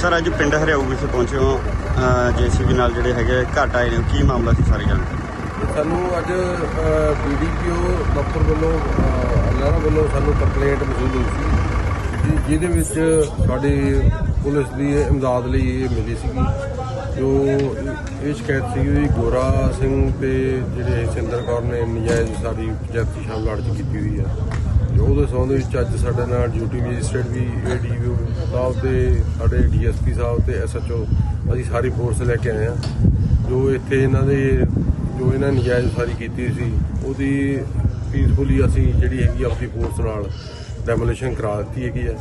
Sir, ਅੱਜ ਪਿੰਡ ਹਰਿਆਊ ਵਿਖੇ ਪਹੁੰਚੇ ਹੋ ਜੇਸੀਬੀ ਨਾਲ ਜਿਹੜੇ ਹੈਗੇ ਘਟ ਆਏ ਨੇ ਕੀ ਮਾਮਲਾ ਸੀ ਸਾਰੀ ਜਾਣ ਸਾਨੂੰ ਅੱਜ ਬੀਡੀਪੀਓ ਦਫ਼ਤਰ ਵੱਲੋਂ ਅਲਾਰਾ ਵੱਲੋਂ ਸਾਨੂੰ ਕੰਪਲੇਂਟ ਮਸੂਲ ਹੋਈ ਸੀ। ਜਿ- ਜਿਹਦੇ ਵਿੱਚ ਸਾਡੀ ਪੁਲਿਸ ਦੀ ਇਮਦਾਦ ਲਈ ਇਹ ਮਿਲੀ ਸੀਗੀ। ਜੋ ਇਹ ਸ਼ਿਕਾਇਤ ਸੀ ਵੀ ਗੋਰਾ ਸਿੰਘ ਤੇ ਜਿਹੜੇ ਸਿੰਦਰ ਕੌਰ ਨੇ, ਨਜਾਇਜ਼ ਸਾਡੀ ਪੰਚਾਇਤੀ ਸ਼ਾਮਲਾਟ ਚ ਕੀਤੀ ਹੋਈ ਹੈ ਉਹਦੇ ਸੰਬੰਧ ਵਿੱਚ ਅੱਜ ਸਾਡੇ ਨਾਲ ਡਿਊਟੀ ਮੈਜਿਸਟਰੇਟ ਵੀ ਏਡੀਓ ਸਾਹਿਬ ਤੇ ਸਾਡੇ ਡੀਐਸਪੀ ਸਾਹਿਬ ਤੇ ਐਸਐਚਓ ਅਸੀਂ ਸਾਰੀ ਫੋਰਸ ਲੈ ਕੇ ਆਏ ਆ ਜੋ ਇੱਥੇ ਇਹਨਾਂ ਦੇ, ਜੋ ਇਹਨਾਂ ਨਜਾਇਜ਼ ਸਾਰੀ ਕੀਤੀ ਸੀ, ਉਹਦੀ ਪੀਸਫੁਲੀ ਅਸੀਂ ਜਿਹੜੀ ਹੈਗੀ ਆਪਣੀ ਫੋਰਸ ਨਾਲ ਡੈਮੋਲੀਸ਼ਨ ਕਰਾ ਦਿੱਤੀ ਹੈਗੀ ਹੈ।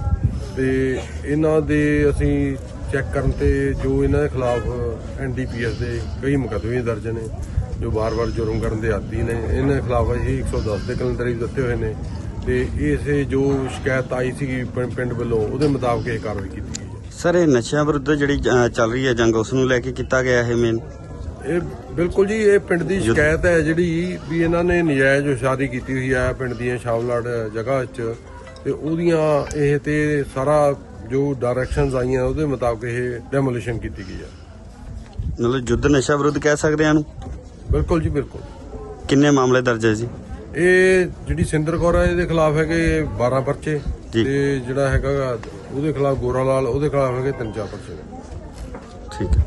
ਤੇ ਇਹਨਾਂ ਦੇ ਅਸੀਂ ਚੈੱਕ ਕਰਨ ਤੇ ਜੋ ਇਹਨਾਂ ਦੇ ਖਿਲਾਫ ਐਨਡੀਪੀਐਸ ਦੇ ਕਈ ਮੁਕੱਦਮੇ ਦਰਜ ਨੇ, ਜੋ ਵਾਰ-ਵਾਰ ਜੁਰਮ ਕਰਨ ਦੇ ਆਦੀ ਨੇ, ਇਹਨਾਂ ਖਿਲਾਫ ਅਸੀਂ 110 ਦੇ ਕੈਲੰਡਰ ਵੀ ਦਿੱਤੇ ਹੋਏ ਨੇ। ਤੇ ਇਸੇ ਜੋ ਸ਼ਿਕਾਇਤ ਆਈ ਸੀ ਪਿੰਡ ਵੱਲੋਂ ਉਹਦੇ ਮੁਤਾਬਕ ਇਹ ਕਾਰਵਾਈ ਕੀਤੀ ਗਈ ਹੈ। ਸਰ ਇਹ ਨਸ਼ਿਆਂ ਵਿਰੁੱਧ ਜਿਹੜੀ ਚੱਲ ਰਹੀ ਹੈ ਜੰਗ ਉਸ ਨੂੰ ਲੈ ਕੇ ਕੀਤਾ ਗਿਆ ਇਹ ਮੇਨ ਇਹ ਬਿਲਕੁਲ ਜੀ ਇਹ ਪਿੰਡ ਦੀ ਸ਼ਿਕਾਇਤ ਹੈ ਜਿਹੜੀ ਵੀ ਇਹਨਾਂ ਨੇ ਨਜਾਇਜ਼ ਉਸਾਰੀ ਕੀਤੀ ਹੋਈ ਹੈ ਪਿੰਡ ਦੀਆਂ ਸ਼ਾਮਲਾੜ ਜਗ੍ਹਾ 'ਚ ਤੇ ਉਹਦੀਆਂ ਇਹ ਤੇ ਸਾਰਾ ਜੋ ਡਾਇਰੈਕਸ਼ਨਸ ਆਈਆਂ ਉਹਦੇ ਮੁਤਾਬਕ ਇਹ ਡੈਮੋਲੀਸ਼ਨ ਕੀਤੀ ਗਈ ਹੈ। ਮਤਲਬ ਯੁੱਧ ਨਸ਼ਾ ਵਿਰੁੱਧ ਕਹਿ ਸਕਦੇ ਹਾਂ ਇਹਨੂੰ? ਬਿਲਕੁਲ ਜੀ ਬਿਲਕੁਲ। ਕਿੰਨੇ ਮਾਮਲੇ ਦਰਜ ਹੈ ਜੀ? ਇਹ ਜਿਹੜੀ ਸਿੰਦਰ ਕੌਰ ਹੈ ਇਹਦੇ ਖਿਲਾਫ ਹੈਗੇ 12 ਪਰਚੇ ਜੀ। ਤੇ ਜਿਹੜਾ ਹੈਗਾ ਗਾ, ਉਹਦੇ ਖਿਲਾਫ ਗੋਰਾ ਲਾਲ ਉਹਦੇ ਖਿਲਾਫ ਹੈਗੇ ਤਿੰਨ ਚਾਰ ਪਰਚੇ ਨੇ ਠੀਕ ਹੈ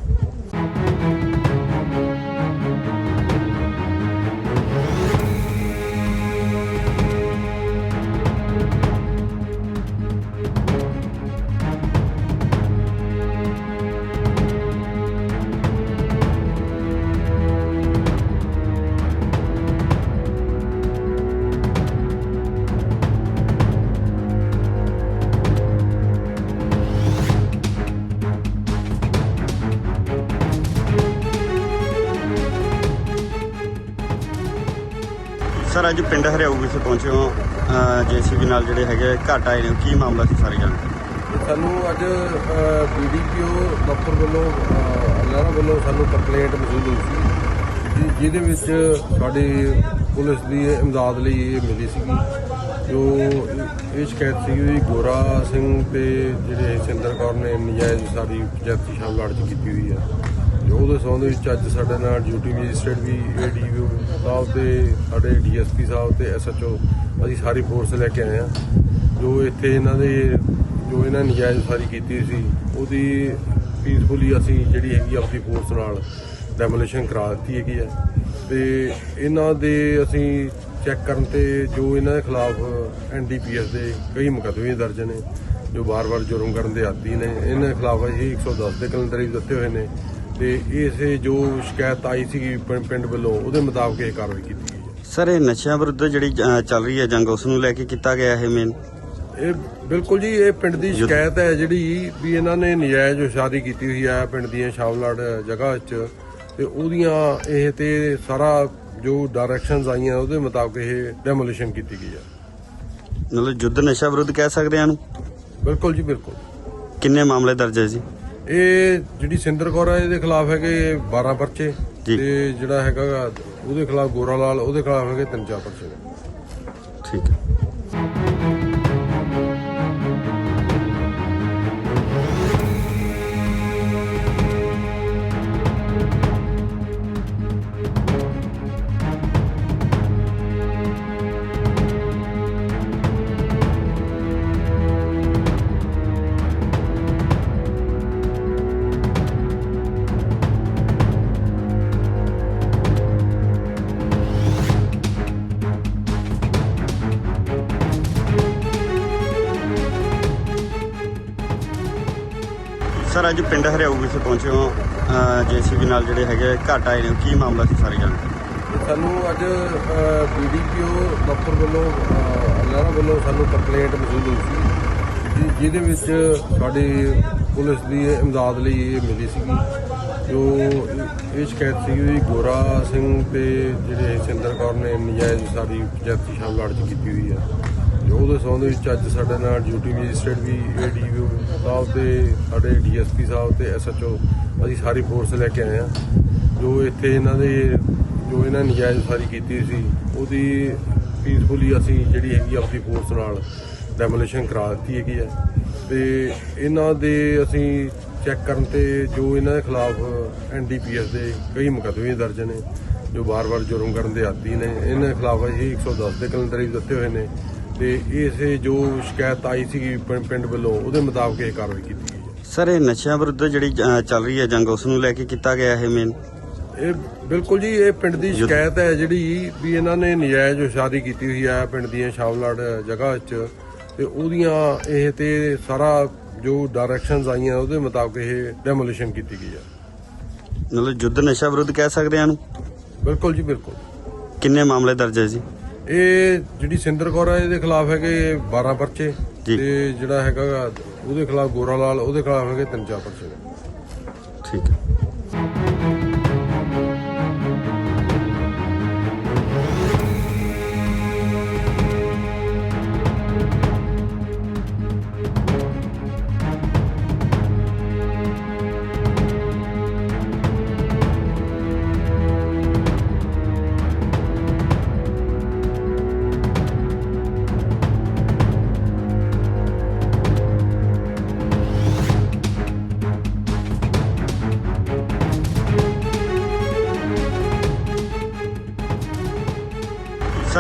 ਸਰ, ਅੱਜ ਪਿੰਡ ਹਰਿਆਊ ਵਿਖੇ ਪਹੁੰਚੇ ਹੋ ਜੇਸੀਬੀ ਨਾਲ ਜਿਹੜੇ ਹੈਗੇ ਘਾਟ ਆਏ ਨੇ, ਕੀ ਮਾਮਲਾ ਸੀ ਸਾਰੀ ਜਾਣ ਸਾਨੂੰ ਅੱਜ ਬੀਡੀਪੀਓ ਦਫ਼ਤਰ ਵੱਲੋਂ ਅਲਾਰਾ ਵੱਲੋਂ ਸਾਨੂੰ ਕੰਪਲੇਂਟ ਮਸੂਲ ਹੋਈ ਸੀ। ਜਿਹਦੇ ਵਿੱਚ ਸਾਡੀ ਪੁਲਿਸ ਦੀ ਇਮਦਾਦ ਲਈ ਇਹ ਮਿਲੀ ਸੀਗੀ। ਜੋ ਇਹ ਸ਼ਿਕਾਇਤ ਸੀ ਵੀ ਗੋਰਾ ਸਿੰਘ ਤੇ ਜਿਹੜੇ ਸਿੰਦਰ ਕੌਰ ਨੇ, ਨਜਾਇਜ਼ ਸਾਡੀ ਪੰਚਾਇਤੀ ਸ਼ਾਮਲਾਟ ਚ ਕੀਤੀ ਹੋਈ ਹੈ ਉਹਦੇ ਸੰਬੰਧ ਵਿੱਚ ਅੱਜ ਸਾਡੇ ਨਾਲ ਡਿਊਟੀ ਮੈਜਿਸਟਰੇਟ ਵੀ ਏਡੀਓ ਸਾਹਿਬ ਤੇ ਸਾਡੇ ਡੀਐਸਪੀ ਸਾਹਿਬ ਤੇ ਐਸਐਚਓ ਅਸੀਂ ਸਾਰੀ ਫੋਰਸ ਲੈ ਕੇ ਆਏ ਆ ਜੋ ਇੱਥੇ ਇਹਨਾਂ ਦੇ, ਜੋ ਇਹਨਾਂ ਨਜਾਇਜ਼ ਸਾਰੀ ਕੀਤੀ ਸੀ, ਉਹਦੀ ਪੀਸਫੁਲੀ ਅਸੀਂ ਜਿਹੜੀ ਹੈਗੀ ਆਪਣੀ ਫੋਰਸ ਨਾਲ ਡੈਮੋਲੀਸ਼ਨ ਕਰਾ ਦਿੱਤੀ ਹੈਗੀ ਹੈ। ਤੇ ਇਹਨਾਂ ਦੇ ਅਸੀਂ ਚੈੱਕ ਕਰਨ ਤੇ ਜੋ ਇਹਨਾਂ ਦੇ ਖਿਲਾਫ ਐਨਡੀਪੀਐਸ ਦੇ ਕਈ ਮੁਕੱਦਮੇ ਦਰਜ ਨੇ, ਜੋ ਵਾਰ-ਵਾਰ ਜੁਰਮ ਕਰਨ ਦੇ ਆਦੀ ਨੇ, ਇਹਨਾਂ ਖਿਲਾਫ ਅਸੀਂ 110 ਦੇ ਕੈਲੰਡਰ ਵੀ ਦਿੱਤੇ ਹੋਏ ਨੇ। ਤੇ ਇਸੇ ਜੋ ਸ਼ਿਕਾਇਤ ਆਈ ਸੀ ਪਿੰਡ ਵੱਲੋਂ ਉਹਦੇ ਮੁਤਾਬਕ ਇਹ ਕਾਰਵਾਈ ਕੀਤੀ ਗਈ ਹੈ। ਸਰ ਇਹ ਨਸ਼ਿਆਂ ਵਿਰੁੱਧ ਜਿਹੜੀ ਚੱਲ ਰਹੀ ਹੈ ਜੰਗ ਉਸ ਨੂੰ ਲੈ ਕੇ ਕੀਤਾ ਗਿਆ ਇਹ ਮੇਨ ਇਹ ਬਿਲਕੁਲ ਜੀ ਇਹ ਪਿੰਡ ਦੀ ਸ਼ਿਕਾਇਤ ਹੈ ਜਿਹੜੀ ਵੀ ਇਹਨਾਂ ਨੇ ਨਜਾਇਜ਼ ਉਸਾਰੀ ਕੀਤੀ ਹੋਈ ਹੈ ਪਿੰਡ ਦੀਆਂ ਸ਼ਾਮਲਾੜ ਜਗ੍ਹਾ 'ਚ ਤੇ ਉਹਦੀਆਂ ਇਹ ਤੇ ਸਾਰਾ ਜੋ ਡਾਇਰੈਕਸ਼ਨਸ ਆਈਆਂ ਉਹਦੇ ਮੁਤਾਬਕ ਇਹ ਡੈਮੋਲੀਸ਼ਨ ਕੀਤੀ ਗਈ ਹੈ। ਮਤਲਬ ਯੁੱਧ ਨਸ਼ਾ ਵਿਰੁੱਧ ਕਹਿ ਸਕਦੇ ਹਾਂ ਇਹਨੂੰ? ਬਿਲਕੁਲ ਜੀ ਬਿਲਕੁਲ। ਕਿੰਨੇ ਮਾਮਲੇ ਦਰਜ ਹੈ ਜੀ? ਇਹ ਜਿਹੜੀ ਸਿੰਦਰ ਕੌਰ ਹੈ ਇਹਦੇ ਖਿਲਾਫ ਹੈਗੇ 12 ਪਰਚੇ। ਤੇ ਜਿਹੜਾ ਹੈਗਾ ਉਹਦੇ ਖਿਲਾਫ ਗੋਰਾ ਲਾਲ ਉਹਦੇ ਖਿਲਾਫ ਹੈਗੇ ਤਿੰਨ ਚਾਰ ਪਰਚੇ ਨੇ ਠੀਕ ਹੈ ਸਰ, ਅੱਜ ਪਿੰਡ ਹਰਿਆਊ ਵਿਖੇ ਪਹੁੰਚੇ ਹੋ ਜੇਸੀਬੀ ਨਾਲ ਜਿਹੜੇ ਹੈਗੇ ਘਾਟ ਆਏ ਨੇ, ਕੀ ਮਾਮਲਾ ਸੀ ਸਾਰੀ ਜਾਣ ਸਾਨੂੰ ਅੱਜ ਬੀਡੀਪੀਓ ਦਫ਼ਤਰ ਵੱਲੋਂ ਅਲਾਰਾ ਵੱਲੋਂ ਸਾਨੂੰ ਕੰਪਲੇਂਟ ਮਸੂਲ ਹੋਈ ਸੀ। ਜਿਹਦੇ ਵਿੱਚ ਸਾਡੀ ਪੁਲਿਸ ਦੀ ਇਮਦਾਦ ਲਈ ਇਹ ਮਿਲੀ ਸੀਗੀ। ਜੋ ਇਹ ਸ਼ਿਕਾਇਤ ਸੀ ਵੀ ਗੋਰਾ ਸਿੰਘ ਤੇ ਜਿਹੜੇ ਸਿੰਦਰ ਕੌਰ ਨੇ, ਨਜਾਇਜ਼ ਸਾਡੀ ਪੰਚਾਇਤੀ ਸ਼ਾਮਲਾਟ ਚ ਕੀਤੀ ਹੋਈ ਹੈ ਉਹਦੇ ਸੰਬੰਧ ਵਿੱਚ ਅੱਜ ਸਾਡੇ ਨਾਲ ਡਿਊਟੀ ਮੈਜਿਸਟਰੇਟ ਵੀ ਏਡੀਓ ਸਾਹਿਬ ਤੇ, ਸਾਡੇ ਡੀਐਸਪੀ ਸਾਹਿਬ ਤੇ ਐਸਐਚਓ ਅਸੀਂ ਸਾਰੀ ਫੋਰਸ ਲੈ ਕੇ ਆਏ ਆ ਜੋ ਇੱਥੇ ਇਹਨਾਂ ਦੇ, ਜੋ ਇਹਨਾਂ ਨਜਾਇਜ਼ ਸਾਰੀ ਕੀਤੀ ਸੀ, ਉਹਦੀ ਪੀਸਫੁਲੀ ਅਸੀਂ ਜਿਹੜੀ ਹੈਗੀ ਆਪਣੀ ਫੋਰਸ ਨਾਲ ਡੈਮੋਲੀਸ਼ਨ ਕਰਾ ਦਿੱਤੀ ਹੈਗੀ ਹੈ। ਤੇ ਇਹਨਾਂ ਦੇ ਅਸੀਂ ਚੈੱਕ ਕਰਨ ਤੇ ਜੋ ਇਹਨਾਂ ਦੇ ਖਿਲਾਫ ਐਨਡੀਪੀਐਸ ਦੇ ਕਈ ਮੁਕੱਦਮੇ ਦਰਜ ਨੇ, ਜੋ ਵਾਰ-ਵਾਰ ਜੁਰਮ ਕਰਨ ਦੇ ਆਦੀ ਨੇ, ਇਹਨਾਂ ਖਿਲਾਫ ਅਸੀਂ 110 ਦੇ ਕੈਲੰਡਰ ਵੀ ਦਿੱਤੇ ਹੋਏ ਨੇ। ਤੇ ਇਸੇ ਜੋ ਸ਼ਿਕਾਇਤ ਆਈ ਸੀ ਪਿੰਡ ਵੱਲੋਂ ਉਹਦੇ ਮੁਤਾਬਕ ਇਹ ਕਾਰਵਾਈ ਕੀਤੀ ਗਈ ਹੈ। ਸਰ ਇਹ ਨਸ਼ਿਆਂ ਵਿਰੁੱਧ ਜਿਹੜੀ ਅ, ਚੱਲ ਰਹੀ ਹੈ ਜੰਗ ਉਸ ਨੂੰ ਲੈ ਕੇ ਕੀਤਾ ਗਿਆ ਇਹ ਮੇਨ ਇਹ ਬਿਲਕੁਲ ਜੀ ਇਹ ਪਿੰਡ ਦੀ ਸ਼ਿਕਾਇਤ ਹੈ ਜਿਹੜੀ ਵੀ ਇਹਨਾਂ ਨੇ ਨਜਾਇਜ਼ ਉਸਾਰੀ ਕੀਤੀ ਹੋਈ ਹੈ ਪਿੰਡ ਦੀਆਂ ਸ਼ਾਮਲਾੜ ਜਗ੍ਹਾ 'ਚ ਤੇ ਉਹਦੀਆਂ ਇਹ ਤੇ ਸਾਰਾ ਜੋ ਡਾਇਰੈਕਸ਼ਨਸ ਆਈਆਂ ਉਹਦੇ ਮੁਤਾਬਕ ਇਹ ਡੈਮੋਲੀਸ਼ਨ ਕੀਤੀ ਗਈ ਹੈ। ਮਤਲਬ ਯੁੱਧ ਨਸ਼ਾ ਵਿਰੁੱਧ ਕਹਿ ਸਕਦੇ ਹਾਂ ਇਹਨੂੰ? ਬਿਲਕੁਲ ਜੀ ਬਿਲਕੁਲ। ਕਿੰਨੇ ਮਾਮਲੇ ਦਰਜ ਹੈ ਜੀ? ਇਹ ਜਿਹੜੀ ਸਿੰਦਰ ਕੌਰ ਹੈ ਇਹਦੇ ਖਿਲਾਫ ਹੈਗੇ 12 ਪਰਚੇ। ਤੇ ਜਿਹੜਾ ਹੈਗਾ ਉਹਦੇ ਖਿਲਾਫ ਗੋਰਾ ਲਾਲ ਉਹਦੇ ਖਿਲਾਫ ਹੈਗੇ ਤਿੰਨ ਚਾਰ ਪਰਚੇ ਨੇ ਠੀਕ ਹੈ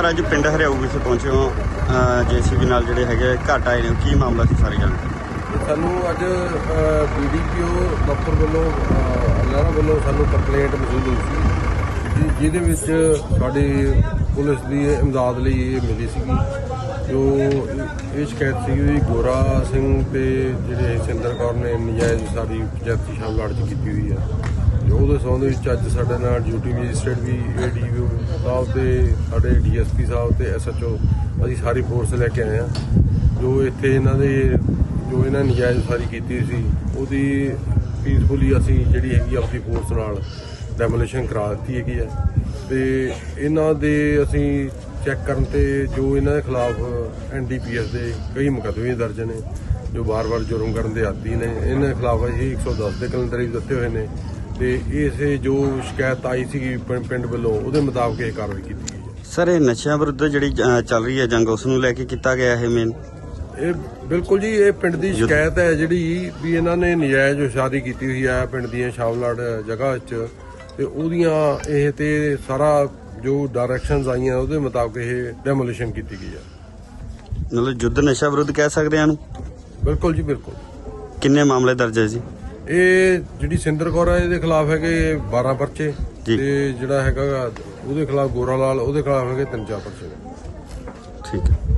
ਸਰ, ਅੱਜ ਪਿੰਡ ਹਰਿਆਊ ਵਿਖੇ ਪਹੁੰਚੇ ਹੋ ਜੇਸੀਬੀ ਨਾਲ ਜਿਹੜੇ ਹੈਗੇ ਘਾਟ ਆਏ ਨੇ, ਕੀ ਮਾਮਲਾ ਸੀ ਸਾਰੀ ਜਾਣਕਾਰੀ ਸਾਨੂੰ ਅੱਜ ਬੀਡੀਪੀਓ ਦਫ਼ਤਰ ਵੱਲੋਂ ਅਲਾਰਾ ਵੱਲੋਂ ਸਾਨੂੰ ਕੰਪਲੇਂਟ ਮਸੂਲ ਹੋਈ ਸੀ। ਜਿਹਦੇ ਵਿੱਚ ਸਾਡੀ ਪੁਲਿਸ ਦੀ ਇਮਦਾਦ ਲਈ ਇਹ ਮਿਲੀ ਸੀਗੀ। ਜੋ ਇਹ ਸ਼ਿਕਾਇਤ ਸੀ ਵੀ ਗੋਰਾ ਸਿੰਘ ਤੇ ਜਿਹੜੇ ਸਿੰਦਰ ਕੌਰ ਨੇ, ਨਜਾਇਜ਼ ਸਾਡੀ ਪੰਚਾਇਤੀ ਸ਼ਾਮਲਾੜ ਚ ਕੀਤੀ ਹੋਈ ਹੈ ਉਹਦੇ ਸੰਬੰਧ ਵਿੱਚ ਅੱਜ ਸਾਡੇ ਨਾਲ ਡਿਊਟੀ ਮੈਜਿਸਟਰੇਟ ਵੀ ਏਡੀਓ ਸਾਹਿਬ ਤੇ, ਸਾਡੇ ਡੀਐਸਪੀ ਸਾਹਿਬ ਤੇ ਐਸਐਚਓ ਅਸੀਂ ਸਾਰੀ ਫੋਰਸ ਲੈ ਕੇ ਆਏ ਆ ਜੋ ਇੱਥੇ ਇਹਨਾਂ ਦੇ, ਜੋ ਇਹਨਾਂ ਨੇ ਨਜਾਇਜ਼ ਸਾਰੀ ਕੀਤੀ ਸੀ, ਉਹਦੀ ਪੀਸਫੁਲੀ ਅਸੀਂ ਜਿਹੜੀ ਹੈਗੀ ਆਪਣੀ ਫੋਰਸ ਨਾਲ ਡੈਮੋਲੀਸ਼ਨ ਕਰਾ ਦਿੱਤੀ ਹੈਗੀ ਹੈ। ਤੇ ਇਹਨਾਂ ਦੇ ਅਸੀਂ ਚੈੱਕ ਕਰਨ ਤੇ ਜੋ ਇਹਨਾਂ ਦੇ ਖਿਲਾਫ ਐਨਡੀਪੀਐਸ ਦੇ ਕਈ ਮੁਕੱਦਮੇ ਦਰਜ ਨੇ, ਜੋ ਵਾਰ-ਵਾਰ ਜੁਰਮ ਕਰਨ ਦੇ ਆਦੀ ਨੇ, ਇਹਨਾਂ ਖਿਲਾਫ ਅਸੀਂ 110 ਦੇ ਕੈਲੰਡਰ ਵੀ ਦਿੱਤੇ ਹੋਏ ਨੇ। ਤੇ ਇਸੇ ਜੋ ਸ਼ਿਕਾਇਤ ਆਈ ਸੀ ਪਿੰਡ ਵੱਲੋਂ ਉਹਦੇ ਮੁਤਾਬਕ ਇਹ ਕਾਰਵਾਈ ਕੀਤੀ ਗਈ ਹੈ। ਸਰ ਇਹ ਨਸ਼ਿਆਂ ਵਿਰੁੱਧ ਜਿਹੜੀ ਅ, ਚੱਲ ਰਹੀ ਹੈ ਜੰਗ ਉਸ ਨੂੰ ਲੈ ਕੇ ਕੀਤਾ ਗਿਆ ਇਹ ਮੇਨ ਇਹ ਬਿਲਕੁਲ ਜੀ ਇਹ ਪਿੰਡ ਦੀ ਸ਼ਿਕਾਇਤ ਹੈ ਜਿਹੜੀ ਵੀ ਇਹਨਾਂ ਨੇ ਨਜਾਇਜ਼ ਉਸਾਰੀ ਕੀਤੀ ਹੋਈ ਹੈ ਪਿੰਡ ਦੀਆਂ ਸ਼ਾਮਲਾੜ ਜਗ੍ਹਾ 'ਚ ਤੇ ਉਹਦੀਆਂ ਇਹ ਤੇ ਸਾਰਾ ਜੋ ਡਾਇਰੈਕਸ਼ਨਸ ਆਈਆਂ ਉਹਦੇ ਮੁਤਾਬਕ ਇਹ ਡੈਮੋਲੀਸ਼ਨ ਕੀਤੀ ਗਈ ਹੈ। ਮਤਲਬ ਯੁੱਧ ਨਸ਼ਾ ਵਿਰੁੱਧ ਕਹਿ ਸਕਦੇ ਹਾਂ ਇਹਨੂੰ? ਬਿਲਕੁਲ ਜੀ ਬਿਲਕੁਲ। ਕਿੰਨੇ ਮਾਮਲੇ ਦਰਜ ਹੈ ਜੀ? ਇਹ ਜਿਹੜੀ ਸਿੰਦਰ ਕੌਰ ਹੈ ਇਹਦੇ ਖਿਲਾਫ ਹੈਗੇ 12 ਪਰਚੇ। ਤੇ ਜਿਹੜਾ ਹੈਗਾ ਉਹਦੇ ਖਿਲਾਫ ਗੋਰਾ ਲਾਲ ਉਹਦੇ ਖਿਲਾਫ ਹੈਗੇ ਤਿੰਨ ਚਾਰ ਪਰਚੇ ਨੇ ਠੀਕ ਹੈ